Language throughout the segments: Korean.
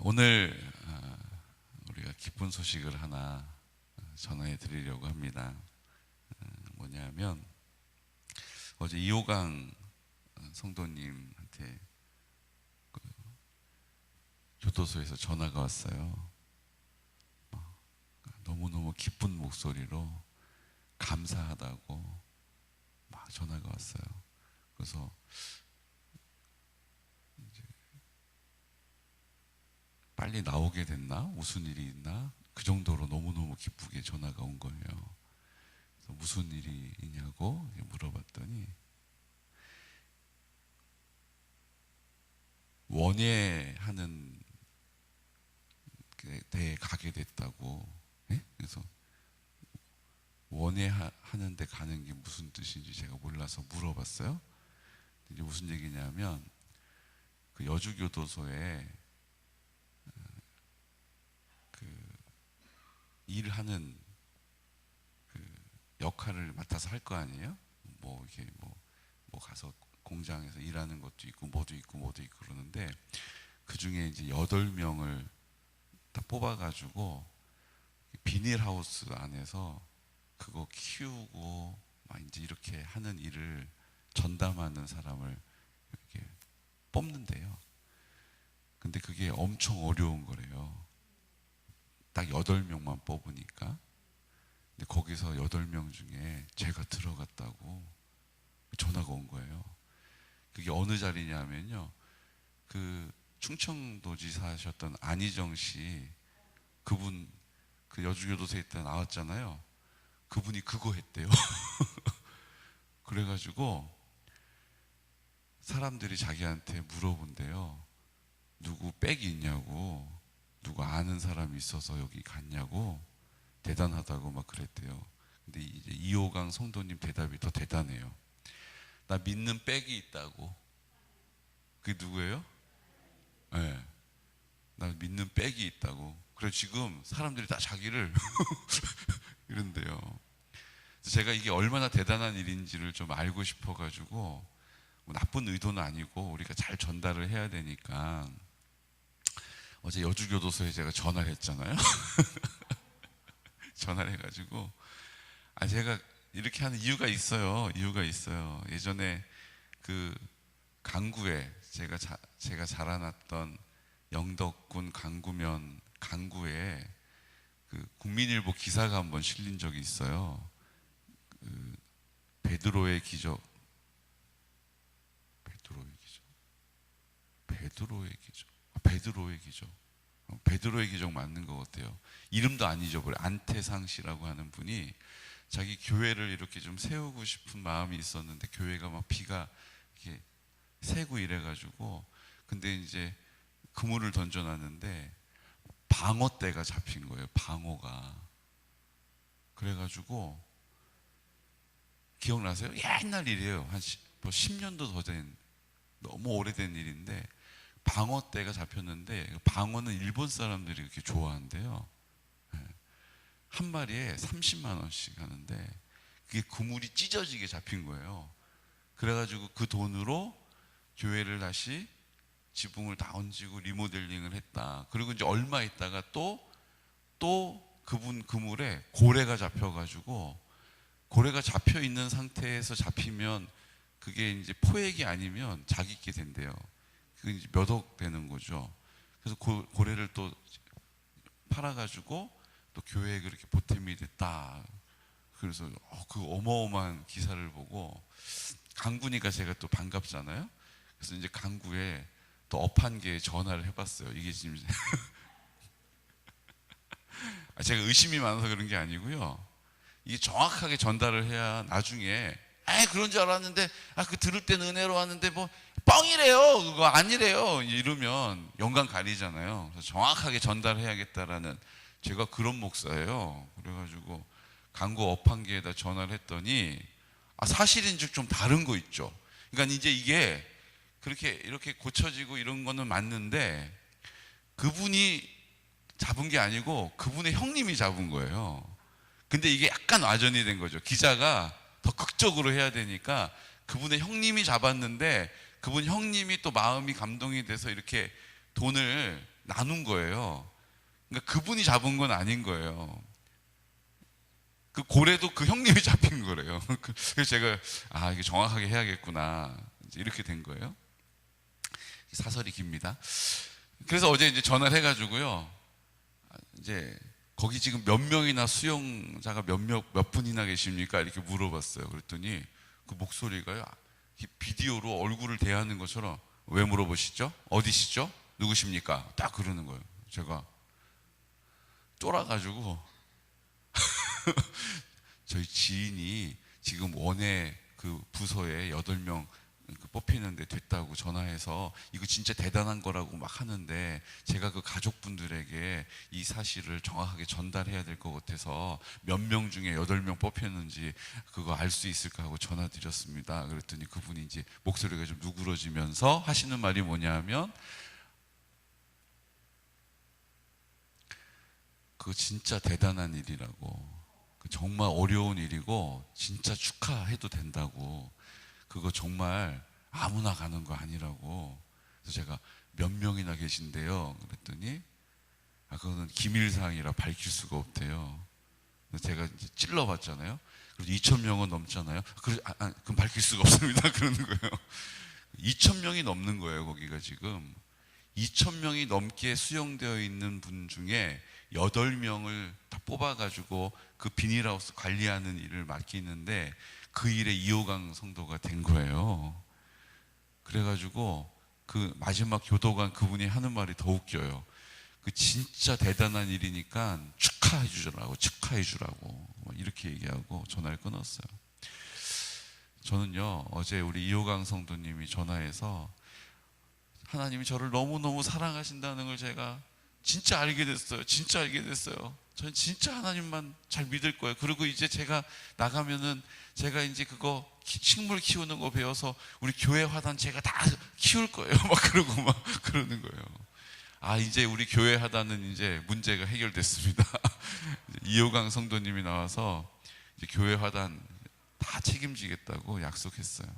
오늘 아, 우리가 기쁜 소식을 하나 전해 드리려고 합니다. 어, 뭐냐면 어제 이호강 성도님한테 그 교도소에서 전화가 왔어요. 어, 너무너무 기쁜 목소리로 감사하다고 막 전화가 왔어요. 그래서 이제 빨리 나오게 됐나? 무슨 일이 있나? 그 정도로 너무너무 기쁘게 전화가 온 거예요. 무슨 일이 있냐고 물어봤더니 원예하는 데에 가게 됐다고. 예? 그래서 원예하는 데 가는 게 무슨 뜻인지 제가 몰라서 물어봤어요. 이제 무슨 얘기냐면 그 여주교도소에 일하는 그 역할을 맡아서 할 거 아니에요? 뭐 이렇게 뭐, 뭐 가서 공장에서 일하는 것도 있고 뭐도 있고 뭐도 있고 그러는데 그 중에 이제 여덟 명을 다 뽑아가지고 비닐 하우스 안에서 그거 키우고 막 이제 이렇게 하는 일을 전담하는 사람을 이렇게 뽑는데요. 근데 그게 엄청 어려운 거래요. 딱 여덟 명만 뽑으니까. 근데 거기서 여덟 명 중에 제가 들어갔다고 전화가 온 거예요. 그게 어느 자리냐면요. 그 충청도지사셨던 안희정 씨 그분 그 여주교도소에 있다 나왔잖아요. 그분이 그거 했대요. 그래가지고 사람들이 자기한테 물어본대요. 누구 백이 있냐고, 누구 아는 사람이 있어서 여기 갔냐고, 대단하다고 막 그랬대요. 근데 이제 이호강 성도님 대답이 더 대단해요. 나 믿는 백이 있다고. 그게 누구예요? 예. 네. 나 믿는 백이 있다고. 그래 지금 사람들이 다 자기를 이런데요. 제가 이게 얼마나 대단한 일인지를 좀 알고 싶어가지고 뭐 나쁜 의도는 아니고 우리가 잘 전달을 해야 되니까 어제 여주교도소에 제가 전화를 했잖아요. 전화를 해가지고 아 제가 이렇게 하는 이유가 있어요. 이유가 있어요. 예전에 그 강구에 제가 자, 제가 자라났던 영덕군 강구면 강구에 그 국민일보 기사가 한번 실린 적이 있어요. 그 베드로의 기적, 베드로의 기적, 베드로의 기적, 아, 베드로의 기적, 어, 베드로의 기적 맞는 것 같아요. 이름도 안 잊어버려. 안태상 씨라고 하는 분이 자기 교회를 이렇게 좀 세우고 싶은 마음이 있었는데 교회가 막 비가 이렇게 새고 이래가지고 근데 이제 그물을 던져놨는데 방어대가 잡힌 거예요. 방어가. 그래가지고 기억나세요? 옛날 일이에요. 한 뭐 10년도 더 된 너무 오래된 일인데 방어대가 잡혔는데 방어는 일본 사람들이 이렇게 좋아한대요. 한 마리에 30만 원씩 하는데 그게 그물이 찢어지게 잡힌 거예요. 그래가지고 그 돈으로 교회를 다시 지붕을 다 얹고 리모델링을 했다. 그리고 이제 얼마 있다가 또, 또 그분 그물에 고래가 잡혀가지고 고래가 잡혀 있는 상태에서 잡히면 그게 이제 포획이 아니면 자기게 된대요. 그게 몇 억 되는 거죠. 그래서 고, 고래를 또 팔아가지고 또 교회에 그렇게 보탬이 됐다. 그래서 어, 그 어마어마한 기사를 보고 강구니까 제가 또 반갑잖아요. 그래서 이제 강구에 또 업한계에 전화를 해봤어요. 이게 지금 아, 제가 의심이 많아서 그런 게 아니고요. 이게 정확하게 전달을 해야 나중에 아 그런 줄 알았는데 아 그 들을 때는 은혜로 왔는데 뭐 뻥이래요 그거 아니래요 이러면 영광 가리잖아요. 그래서 정확하게 전달해야겠다라는 제가 그런 목사예요. 그래가지고 강구 업한계에다 전화를 했더니 아 사실인즉 좀 다른 거 있죠. 그러니까 이제 이게 그렇게 이렇게 고쳐지고 이런 거는 맞는데 그분이 잡은 게 아니고 그분의 형님이 잡은 거예요. 근데 이게 약간 와전이 된 거죠. 기자가 더 극적으로 해야 되니까 그분의 형님이 잡았는데 그분 형님이 또 마음이 감동이 돼서 이렇게 돈을 나눈 거예요. 그러니까 그분이 잡은 건 아닌 거예요. 그 고래도 그 형님이 잡힌 거래요. 그- 그래서 제가 아 이게 정확하게 해야겠구나 이렇게 된 거예요. 사설이 깁니다. 그래서 어제 이제 전화를 해가지고요. 아, 이제 거기 지금 몇 명이나 수용자가 몇명몇 분이나 계십니까? 이렇게 물어봤어요. 그랬더니 그 목소리가요. 이 비디오로 얼굴을 대하는 것처럼 왜 물어보시죠? 어디시죠? 누구십니까? 딱 그러는 거예요. 제가 쫄아가지고 저희 지인이 지금 원외 그 부서에 여덟 명 그 뽑히는데 됐다고 전화해서 이거 진짜 대단한 거라고 막 하는데 제가 그 가족분들에게 이 사실을 정확하게 전달해야 될 것 같아서 몇 명 중에 여덟 명 뽑혔는지 그거 알 수 있을까 하고 전화 드렸습니다. 그랬더니 그분이 이제 목소리가 좀 누그러지면서 하시는 말이 뭐냐면 그거 진짜 대단한 일이라고. 그 정말 어려운 일이고 진짜 축하해도 된다고. 그거 정말 아무나 가는 거 아니라고. 그래서 제가 몇 명이나 계신데요. 그랬더니 아 그거는 기밀사항이라 밝힐 수가 없대요. 제가 이제 찔러봤잖아요. 그래서 2천 명은 넘잖아요. 그래, 아, 아, 그럼 밝힐 수가 없습니다. 그러는 거예요. 2천 명이 넘는 거예요. 거기가 지금 2천 명이 넘게 수용되어 있는 분 중에 8명을 다 뽑아가지고 그 비닐하우스 관리하는 일을 맡기는데 그 일에 이호강 성도가 된 거예요. 그래가지고 그 마지막 교도관 그분이 하는 말이 더 웃겨요. 그 진짜 대단한 일이니까 축하해 주라고 축하해 주라고 뭐 이렇게 얘기하고 전화를 끊었어요. 저는요 어제 우리 이호강 성도님이 전화해서 하나님이 저를 너무 너무 사랑하신다는 걸 제가 진짜 알게 됐어요. 진짜 알게 됐어요. 저는 진짜 하나님만 잘 믿을 거예요. 그리고 이제 제가 나가면은 제가 이제 그거 키- 식물 키우는 거 배워서 우리 교회 화단 제가 다 키울 거예요. 막 그러고 막 그러는 거예요. 아 이제 우리 교회 하단은 이제 문제가 해결됐습니다. 이호강 성도님이 나와서 교회 화단 다 책임지겠다고 약속했어요.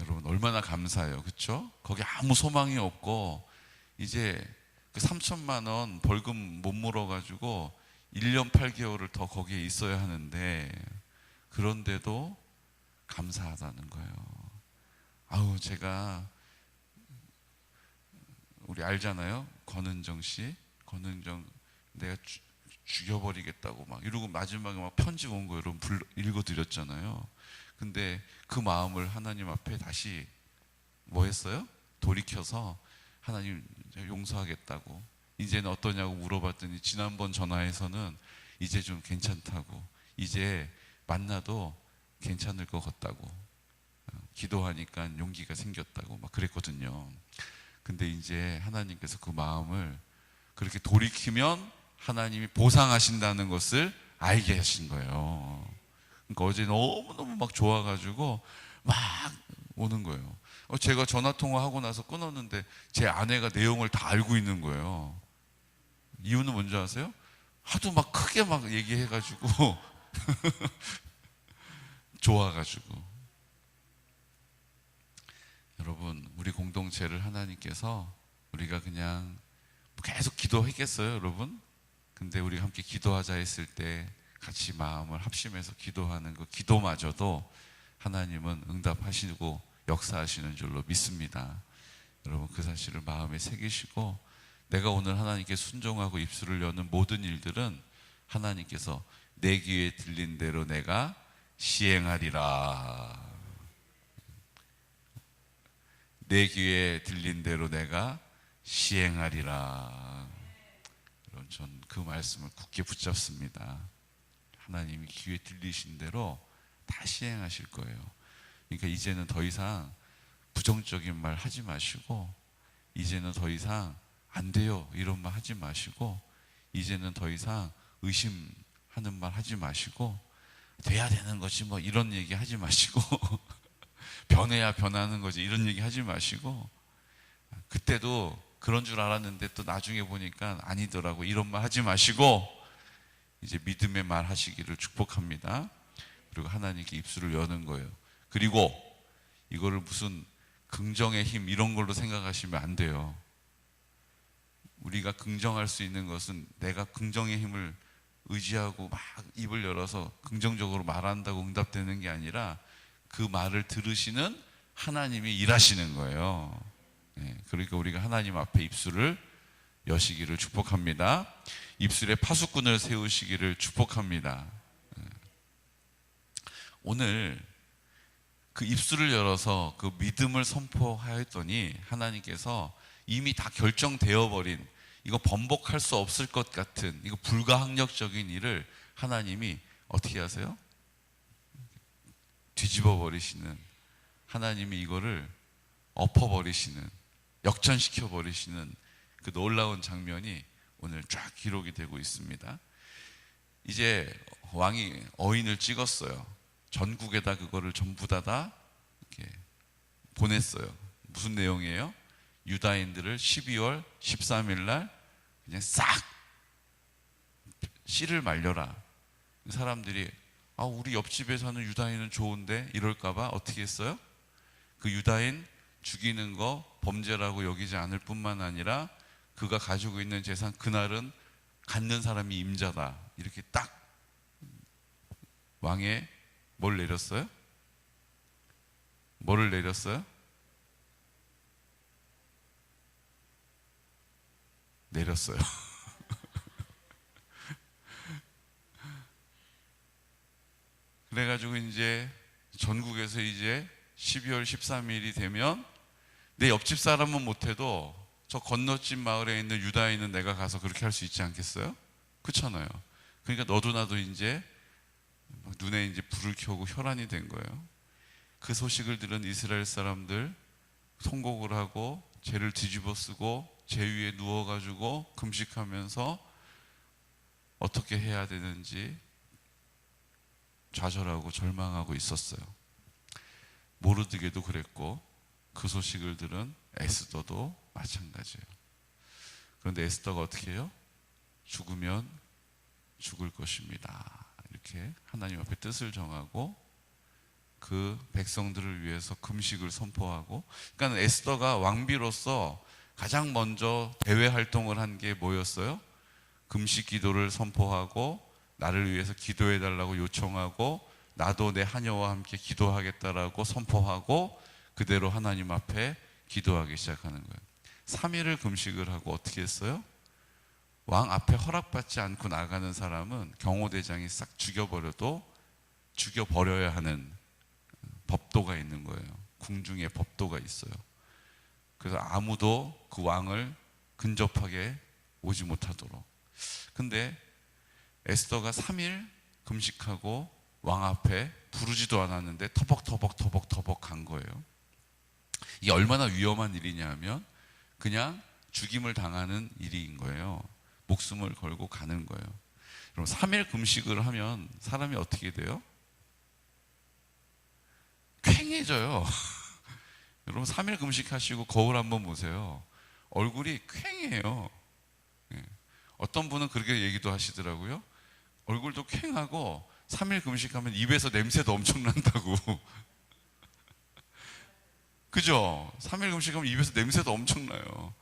여러분 얼마나 감사해요, 그렇죠? 거기 아무 소망이 없고 이제 그 3천만 원 벌금 못 물어가지고 1년 8개월을 더 거기에 있어야 하는데 그런데도 감사하다는 거예요. 아우 제가 우리 알잖아요. 권은정 씨, 권은정 내가 주- 죽여버리겠다고 막 이러고 마지막에 막 편지 온 거 여러분 불- 읽어드렸잖아요. 근데 그 마음을 하나님 앞에 다시 뭐 했어요? 돌이켜서 하나님 용서하겠다고 이제는 어떠냐고 물어봤더니 지난번 전화에서는 이제 좀 괜찮다고 이제 만나도 괜찮을 것 같다고 어, 기도하니까 용기가 생겼다고 막 그랬거든요. 근데 이제 하나님께서 그 마음을 그렇게 돌이키면 하나님이 보상하신다는 것을 알게 하신 거예요. 그러니까 어제 너무너무 막 좋아가지고 막 오는 거예요. 어, 제가 전화 통화하고 나서 끊었는데 제 아내가 내용을 다 알고 있는 거예요. 이유는 뭔지 아세요? 하도 막 크게 막 얘기해가지고 좋아가지고 여러분 우리 공동체를 하나님께서 우리가 그냥 계속 기도했겠어요, 여러분? 근데 우리 함께 기도하자 했을 때 같이 마음을 합심해서 기도하는 그 기도마저도 하나님은 응답하시고 역사하시는 줄로 믿습니다. 여러분 그 사실을 마음에 새기시고 내가 오늘 하나님께 순종하고 입술을 여는 모든 일들은 하나님께서 내 귀에 들린 대로 내가 시행하리라. 내 귀에 들린 대로 내가 시행하리라. 여러분 전 그 말씀을 굳게 붙잡습니다. 하나님이 귀에 들리신 대로 다 시행하실 거예요. 그러니까 이제는 더 이상 부정적인 말 하지 마시고 이제는 더 이상 안 돼요 이런 말 하지 마시고 이제는 더 이상 의심하는 말 하지 마시고 돼야 되는 거지 뭐 이런 얘기 하지 마시고 변해야 변하는 거지 이런 얘기 하지 마시고 그때도 그런 줄 알았는데 또 나중에 보니까 아니더라고 이런 말 하지 마시고 이제 믿음의 말 하시기를 축복합니다. 그리고 하나님께 입술을 여는 거예요. 그리고 이거를 무슨 긍정의 힘 이런 걸로 생각하시면 안 돼요. 우리가 긍정할 수 있는 것은 내가 긍정의 힘을 의지하고 막 입을 열어서 긍정적으로 말한다고 응답되는 게 아니라 그 말을 들으시는 하나님이 일하시는 거예요. 예, 그러니까 우리가 하나님 앞에 입술을 여시기를 축복합니다. 입술에 파수꾼을 세우시기를 축복합니다. 예. 오늘 그 입술을 열어서 그 믿음을 선포하였더니 하나님께서 이미 다 결정되어 버린 이거 번복할 수 없을 것 같은 이거 불가항력적인 일을 하나님이 어떻게 하세요? 뒤집어 버리시는 하나님이 이거를 엎어 버리시는 역전시켜 버리시는 그 놀라운 장면이 오늘 쫙 기록이 되고 있습니다. 이제 왕이 어인을 찍었어요. 전국에다 그거를 전부 다 다 이렇게 보냈어요. 무슨 내용이에요? 유다인들을 12월 13일 날 그냥 싹 씨를 말려라. 사람들이 아 우리 옆집에 사는 유다인은 좋은데 이럴까봐 어떻게 했어요? 그 유다인 죽이는 거 범죄라고 여기지 않을 뿐만 아니라 그가 가지고 있는 재산 그날은 갖는 사람이 임자다 이렇게 딱 왕에 뭘 내렸어요? 뭐를 내렸어요? 내렸어요. 그래가지고 이제 전국에서 이제 12월 13일이 되면 내 옆집 사람은 못해도 저 건너집 마을에 있는 유다인은 내가 가서 그렇게 할 수 있지 않겠어요? 그렇잖아요. 그러니까 너도 나도 이제 막 눈에 이제 불을 켜고 혈안이 된 거예요. 그 소식을 들은 이스라엘 사람들 통곡을 하고 죄를 뒤집어 쓰고 죄 위에 누워 가지고 금식하면서 어떻게 해야 되는지 좌절하고 절망하고 있었어요. 모르드게도 그랬고 그 소식을 들은 에스더도 마찬가지예요. 그런데 에스더가 어떻게 해요? 죽으면 죽을 것입니다. 이렇게 하나님 앞에 뜻을 정하고 그 백성들을 위해서 금식을 선포하고 그러니까 에스더가 왕비로서 가장 먼저 대외 활동을 한 게 뭐였어요? 금식 기도를 선포하고 나를 위해서 기도해 달라고 요청하고 나도 내 하녀와 함께 기도하겠다라고 선포하고 그대로 하나님 앞에 기도하기 시작하는 거예요. 3일을 금식을 하고 어떻게 했어요? 왕 앞에 허락받지 않고 나가는 사람은 경호대장이 싹 죽여버려도 죽여버려야 하는 법도가 있는 거예요. 궁중에 법도가 있어요. 그래서 아무도 그 왕을 근접하게 오지 못하도록. 근데 에스더가 3일 금식하고 왕 앞에 부르지도 않았는데 터벅터벅 터벅터벅 간 거예요. 이게 얼마나 위험한 일이냐면 그냥 죽임을 당하는 일인 거예요. 목숨을 걸고 가는 거예요. 그럼 3일 금식을 하면 사람이 어떻게 돼요? 쾌해져요. 여러분 3일 금식하시고 거울 한번 보세요. 얼굴이 쾌해요. 예. 어떤 분은 그렇게 얘기도 하시더라고요. 얼굴도 쾌하고 3일 금식하면 입에서 냄새도 엄청 난다고. 그죠? 3일 금식하면 입에서 냄새도 엄청 나요.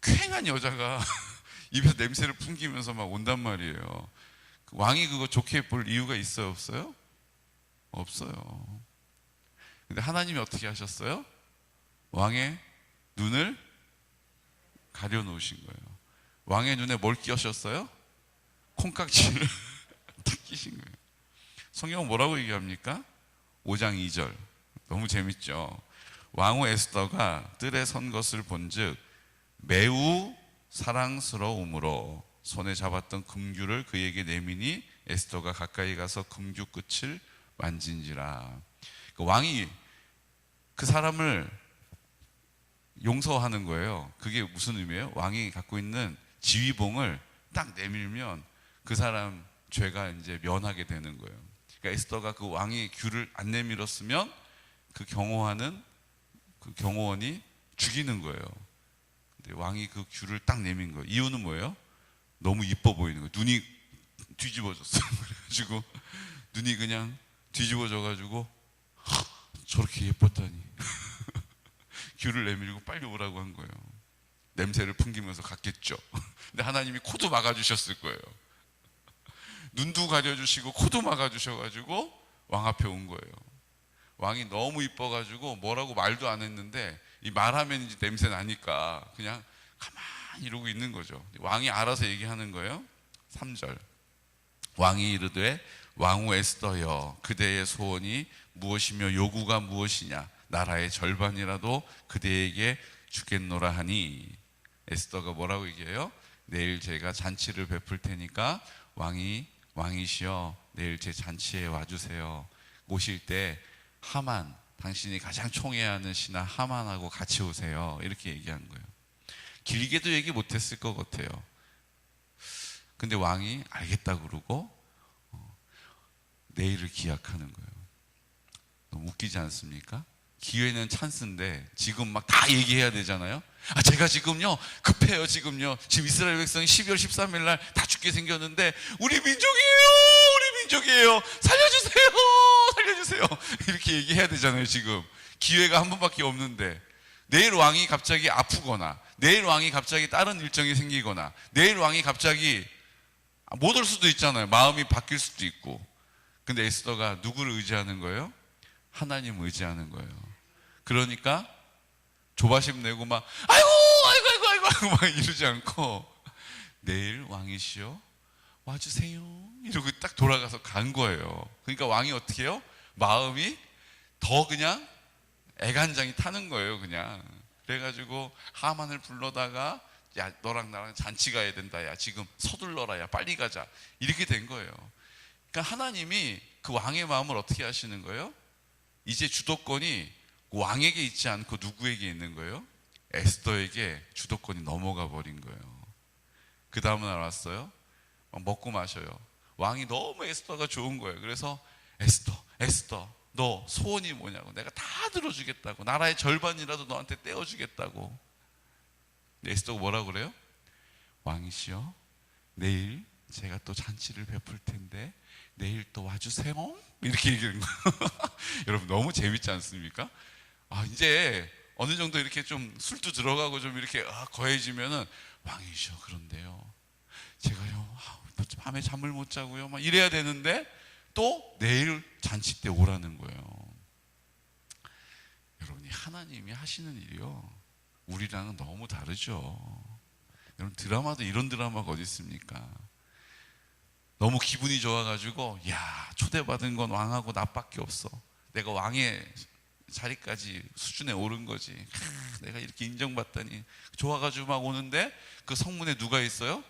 쾌한 여자가 입에서 냄새를 풍기면서 막 온단 말이에요. 그 왕이 그거 좋게 볼 이유가 있어요, 없어요? 없어요. 근데 하나님이 어떻게 하셨어요? 왕의 눈을 가려 놓으신 거예요. 왕의 눈에 뭘 끼우셨어요? 콩깍지를 탁 끼신 거예요. 성경 뭐라고 얘기합니까? 5장 2절. 너무 재밌죠. 왕후 에스더가 뜰에 선 것을 본즉 매우 사랑스러움으로 손에 잡았던 금규를 그에게 내미니 에스더가 가까이 가서 금규 끝을 만진지라. 그 왕이 그 사람을 용서하는 거예요. 그게 무슨 의미예요? 왕이 갖고 있는 지휘봉을 딱 내밀면 그 사람 죄가 이제 면하게 되는 거예요. 그러니까 에스더가 그 왕이 귤을 안 내밀었으면 그 경호하는 그 경호원이 죽이는 거예요. 왕이 그 귤을 딱 내민 거예요. 이유는 뭐예요? 너무 이뻐 보이는 거예요. 눈이 뒤집어졌어요. 그래가지고 눈이 그냥 뒤집어져가지고 저렇게 예뻤다니 귤을 내밀고 빨리 오라고 한 거예요. 냄새를 풍기면서 갔겠죠. 근데 하나님이 코도 막아주셨을 거예요. 눈도 가려주시고 코도 막아주셔가지고 왕 앞에 온 거예요. 왕이 너무 이뻐가지고 뭐라고 말도 안 했는데 이 말하면 이제 냄새 나니까 그냥 가만히 이러고 있는 거죠. 왕이 알아서 얘기하는 거예요. 3절. 왕이 이르되 왕후 에스더여 그대의 소원이 무엇이며 요구가 무엇이냐 나라의 절반이라도 그대에게 주겠노라 하니 에스더가 뭐라고 얘기해요? 내일 제가 잔치를 베풀 테니까 왕이 왕이시여 내일 제 잔치에 와주세요. 오실 때 하만 당신이 가장 총애하는 신하 하만하고 같이 오세요. 이렇게 얘기한 거예요. 길게도 얘기 못했을 것 같아요. 근데 왕이 알겠다 그러고 어, 내일을 기약하는 거예요. 너무 웃기지 않습니까? 기회는 찬스인데 지금 막 다 얘기해야 되잖아요. 아 제가 지금요 급해요 지금요 지금 이스라엘 백성이 12월 13일 날 다 죽게 생겼는데 우리 민족이에요 우리 민족이에요 살려주세요 살려주세요. 이렇게 얘기해야 되잖아요 지금. 기회가 한 번밖에 없는데. 내일 왕이 갑자기 아프거나 내일 왕이 갑자기 다른 일정이 생기거나 내일 왕이 갑자기 못 올 수도 있잖아요. 마음이 바뀔 수도 있고. 근데 에스더가 누구를 의지하는 거예요? 하나님 의지하는 거예요. 그러니까 조바심 내고 막 아이고 아이고 아이고 아이고 아이고 막 이러지 않고 내일 왕이시여 와주세요. 이러고 딱 돌아가서 간 거예요. 그러니까 왕이 어떻게 해요? 마음이 더 그냥 애간장이 타는 거예요. 그냥 그래가지고 하만을 불러다가 야 너랑 나랑 잔치 가야 된다. 야 지금 서둘러라. 야 빨리 가자. 이렇게 된 거예요. 그러니까 하나님이 그 왕의 마음을 어떻게 하시는 거예요? 이제 주도권이 왕에게 있지 않고 누구에게 있는 거예요? 에스더에게 주도권이 넘어가 버린 거예요. 그 다음은 알았어요? 막 먹고 마셔요. 왕이 너무 에스더가 좋은 거예요. 그래서 에스더, 에스더, 너 소원이 뭐냐고. 내가 다 들어주겠다고. 나라의 절반이라도 너한테 떼어주겠다고. 에스더가 뭐라고 그래요? 왕이시여, 내일 제가 또 잔치를 베풀 텐데 내일 또 와주세요. 이렇게 얘기하는 거예요. 여러분 너무 재밌지 않습니까? 아 이제 어느 정도 이렇게 좀 술도 들어가고 좀 이렇게 아, 거해지면은 왕이시여 그런데요. 제가요 아, 밤에 잠을 못 자고요. 막 이래야 되는데 또 내일 잔치 때 오라는 거예요. 여러분이 하나님이 하시는 일이요. 우리랑은 너무 다르죠. 여러분 드라마도 이런 드라마가 어디 있습니까? 너무 기분이 좋아가지고 야 초대받은 건 왕하고 나밖에 없어. 내가 왕의 자리까지 수준에 오른 거지. 하, 내가 이렇게 인정받다니 좋아가지고 막 오는데 그 성문에 누가 있어요?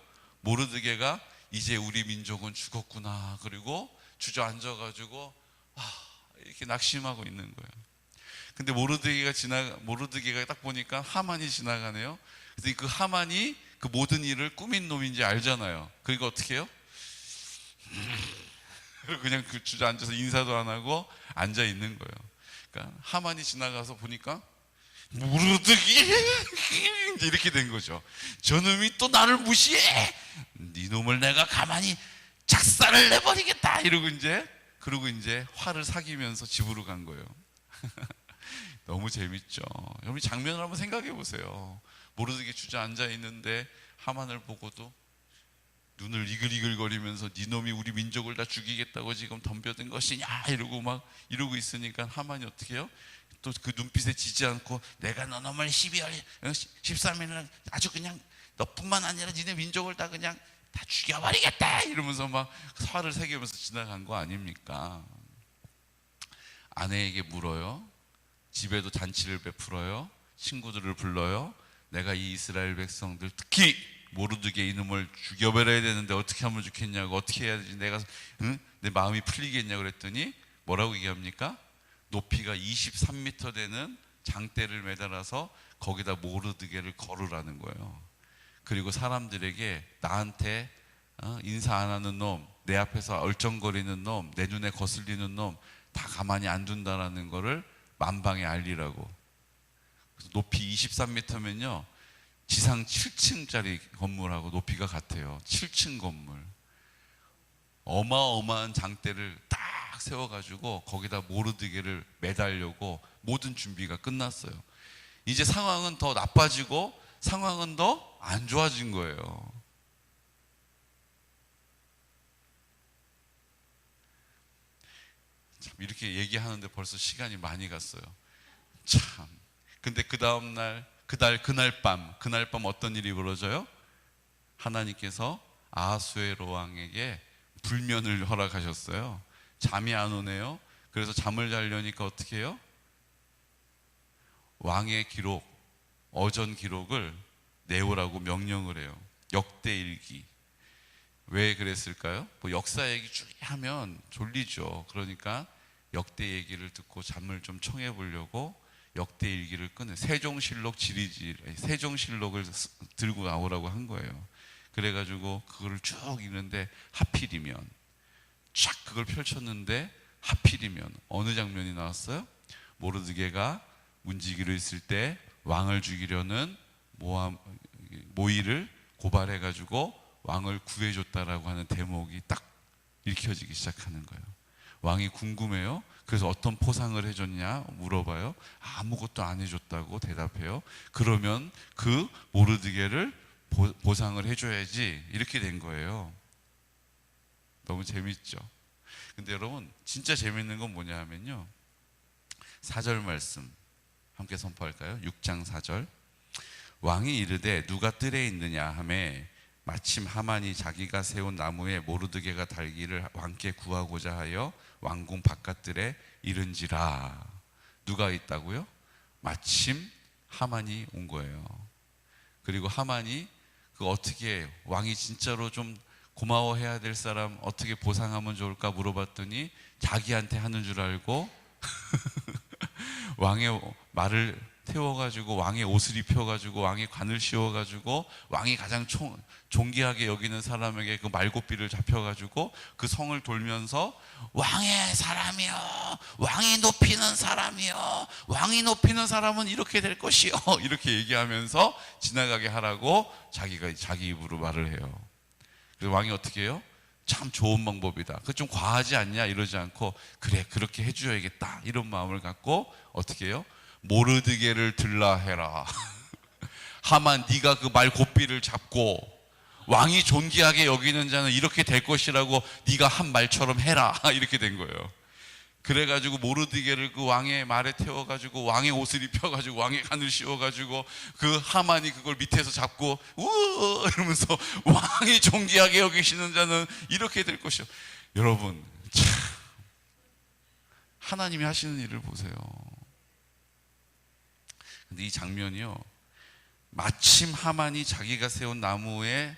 모르드게가 이제 우리 민족은 죽었구나. 그리고 주저앉아가지고 아, 이렇게 낙심하고 있는 거예요. 근데 모르드게가 지나 모르드게가 딱 보니까 하만이 지나가네요. 그래서 그 하만이 그 모든 일을 꾸민 놈인지 알잖아요. 그러니까 어떻게 해요? 그냥 그 주저앉아서 인사도 안 하고 앉아 있는 거예요. 그러니까 하만이 지나가서 보니까 무르득이 이렇게 된 거죠. 저놈이 또 나를 무시해. 네 놈을 내가 가만히 작살을 내버리겠다. 이러고 이제 그러고 이제 화를 사귀면서 집으로 간 거예요. 너무 재밌죠. 여러분 장면을 한번 생각해 보세요. 모르드게 주저앉아 있는데 하만을 보고도 눈을 이글이글거리면서 네 놈이 우리 민족을 다 죽이겠다고 지금 덤벼든 것이냐 이러고 막 이러고 있으니까 하만이 어떻게 해요? 또 그 눈빛에 지지 않고 내가 너 놈을 12월 13일날 아주 그냥 너뿐만 아니라 니네 민족을 다 그냥 다 죽여버리겠다 이러면서 막 화를 새기면서 지나간 거 아닙니까? 아내에게 물어요. 집에도 잔치를 베풀어요. 친구들을 불러요. 내가 이 이스라엘 백성들 특히 모르드게 이놈을 죽여버려야 되는데 어떻게 하면 좋겠냐고 어떻게 해야 되지 내가 응? 내 마음이 풀리겠냐 그랬더니 뭐라고 얘기합니까? 높이가 23m 되는 장대를 매달아서 거기다 모르드게를 걸으라는 거예요. 그리고 사람들에게 나한테 어, 인사 안 하는 놈, 내 앞에서 얼쩡거리는 놈, 내 눈에 거슬리는 놈 다 가만히 안 둔다라는 거를 만방에 알리라고. 높이 23m면요. 지상 7층짜리 건물하고 높이가 같아요. 7층 건물. 어마어마한 장대를 딱 세워가지고 거기다 모르드게를 매달려고 모든 준비가 끝났어요. 이제 상황은 더 나빠지고 상황은 더 안 좋아진 거예요. 참 이렇게 얘기하는데 벌써 시간이 많이 갔어요. 참. 근데 그 다음 날, 그날 그날 밤, 그날 밤 어떤 일이 벌어져요? 하나님께서 아하수에로 왕에게 불면을 허락하셨어요. 잠이 안 오네요. 그래서 잠을 자려니까 어떻게 해요? 왕의 기록, 어전 기록을 내오라고 명령을 해요. 역대 일기. 왜 그랬을까요? 뭐 역사 얘기 쭉 하면 졸리죠. 그러니까 역대 얘기를 듣고 잠을 좀 청해 보려고 역대 일기를 끄는 세종실록 지리지 세종실록을 쓰- 들고 나오라고 한 거예요. 그래가지고 그거를 쭉 읽는데 하필이면 쫙 그걸 펼쳤는데 하필이면 어느 장면이 나왔어요? 모르드게가 문지기로 있을 때 왕을 죽이려는 모함 모이를 고발해가지고 왕을 구해줬다라고 하는 대목이 딱 읽혀지기 시작하는 거예요. 왕이 궁금해요. 그래서 어떤 포상을 해줬냐 물어봐요. 아무것도 안 해줬다고 대답해요. 그러면 그 모르드게를 보, 보상을 해줘야지 이렇게 된 거예요. 너무 재밌죠. 근데 여러분 진짜 재밌는 건 뭐냐 하면요. 4절 말씀 함께 선포할까요? 6장 4절 왕이 이르되 누가 뜰에 있느냐 하매 마침 하만이 자기가 세운 나무에 모르드게가 달기를 왕께 구하고자 하여 왕궁 바깥들에 이른지라 누가 있다고요? 마침 하만이 온 거예요. 그리고 하만이 그 어떻게? 왕이 진짜로 좀 고마워해야 될 사람 어떻게 보상하면 좋을까 물어봤더니 자기한테 하는 줄 알고 왕의 말을 태워가지고 왕의 옷을 입혀가지고 왕의 관을 씌워가지고 왕이 가장 총, 존귀하게 여기는 사람에게 그 말고삐를 잡혀가지고 그 성을 돌면서 왕의 사람이요 왕이 높이는 사람이요 왕이 높이는 사람은 이렇게 될 것이요 이렇게 얘기하면서 지나가게 하라고 자기가 자기 입으로 말을 해요. 그래서 왕이 어떻게 해요? 참 좋은 방법이다. 그 좀 과하지 않냐 이러지 않고 그래 그렇게 해줘야겠다 이런 마음을 갖고 어떻게 해요? 모르드게를 들라 해라. 하만 네가 그말 고삐를 잡고 왕이 존귀하게 여기는 자는 이렇게 될 것이라고 네가 한 말처럼 해라 이렇게 된 거예요. 그래가지고 모르드게를 그 왕의 말에 태워가지고 왕의 옷을 입혀가지고 왕의 간을 씌워가지고 그 하만이 그걸 밑에서 잡고 우 이러면서 왕이 존귀하게 여기시는 자는 이렇게 될 것이요. 여러분 참 하나님이 하시는 일을 보세요. 근데 이 장면이요. 마침 하만이 자기가 세운 나무에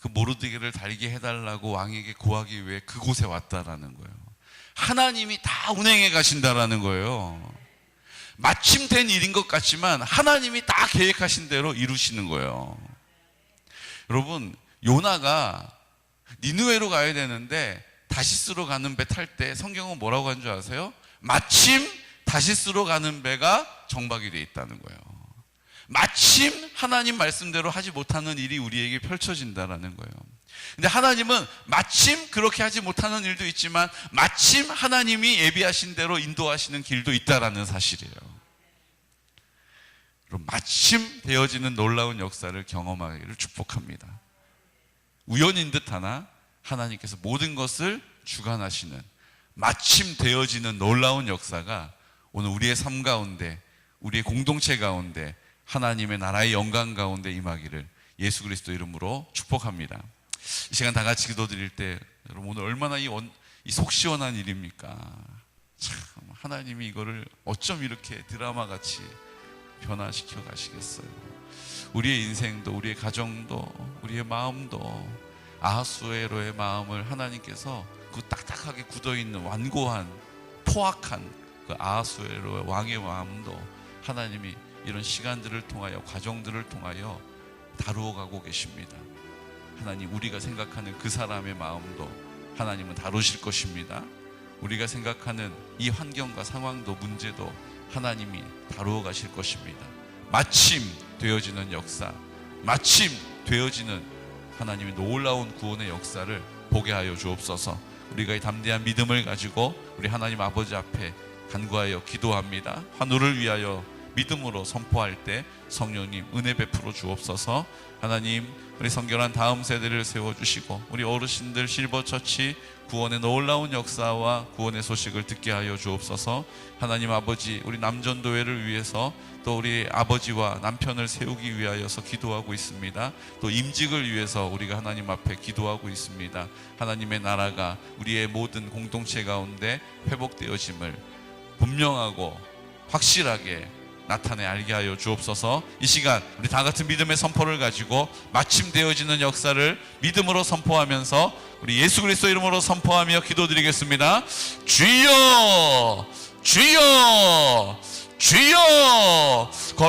그 모르드게를 달게 해달라고 왕에게 구하기 위해 그곳에 왔다라는 거예요. 하나님이 다 운행해 가신다라는 거예요. 마침 된 일인 것 같지만 하나님이 다 계획하신 대로 이루시는 거예요. 여러분, 요나가 니누에로 가야 되는데 다시스로 가는 배 탈 때 성경은 뭐라고 한 줄 아세요? 마침 다시스로 가는 배가 정박이 돼 있다는 거예요. 마침 하나님 말씀대로 하지 못하는 일이 우리에게 펼쳐진다라는 거예요. 근데 하나님은 마침 그렇게 하지 못하는 일도 있지만 마침 하나님이 예비하신 대로 인도하시는 길도 있다라는 사실이에요. 마침 되어지는 놀라운 역사를 경험하기를 축복합니다. 우연인 듯 하나 하나님께서 모든 것을 주관하시는 마침 되어지는 놀라운 역사가 오늘 우리의 삶 가운데 우리의 공동체 가운데 하나님의 나라의 영광 가운데 임하기를 예수 그리스도 이름으로 축복합니다. 이 시간 다 같이 기도 드릴 때 여러분 오늘 얼마나 이, 원, 이 속시원한 일입니까? 참 하나님이 이거를 어쩜 이렇게 드라마 같이 변화시켜 가시겠어요. 우리의 인생도 우리의 가정도 우리의 마음도 아하수에로의 마음을 하나님께서 그 딱딱하게 굳어 있는 완고한 포악한 그 아하수에로의 왕의 마음도 하나님이 이런 시간들을 통하여 과정들을 통하여 다루어 가고 계십니다. 하나님 우리가 생각하는 그 사람의 마음도 하나님은 다루실 것입니다. 우리가 생각하는 이 환경과 상황도 문제도 하나님이 다루어 가실 것입니다. 마침 되어지는 역사, 마침 되어지는 하나님의 놀라운 구원의 역사를 보게 하여 주옵소서. 우리가 이 담대한 믿음을 가지고 우리 하나님 아버지 앞에 간구하여 기도합니다. 환우를 위하여 믿음으로 선포할 때 성령님 은혜 베풀어 주옵소서. 하나님 우리 성결한 다음 세대를 세워 주시고 우리 어르신들 실버처치 구원의 놀라운 역사와 구원의 소식을 듣게 하여 주옵소서. 하나님 아버지 우리 남전도회를 위해서 또 우리 아버지와 남편을 세우기 위하여서 기도하고 있습니다. 또 임직을 위해서 우리가 하나님 앞에 기도하고 있습니다. 하나님의 나라가 우리의 모든 공동체 가운데 회복되어짐을 분명하고 확실하게 나타내 알게 하여 주옵소서. 이 시간 우리 다 같은 믿음의 선포를 가지고 마침 되어지는 역사를 믿음으로 선포하면서 우리 예수 그리스도 이름으로 선포하며 기도드리겠습니다. 주여, 주여, 주여.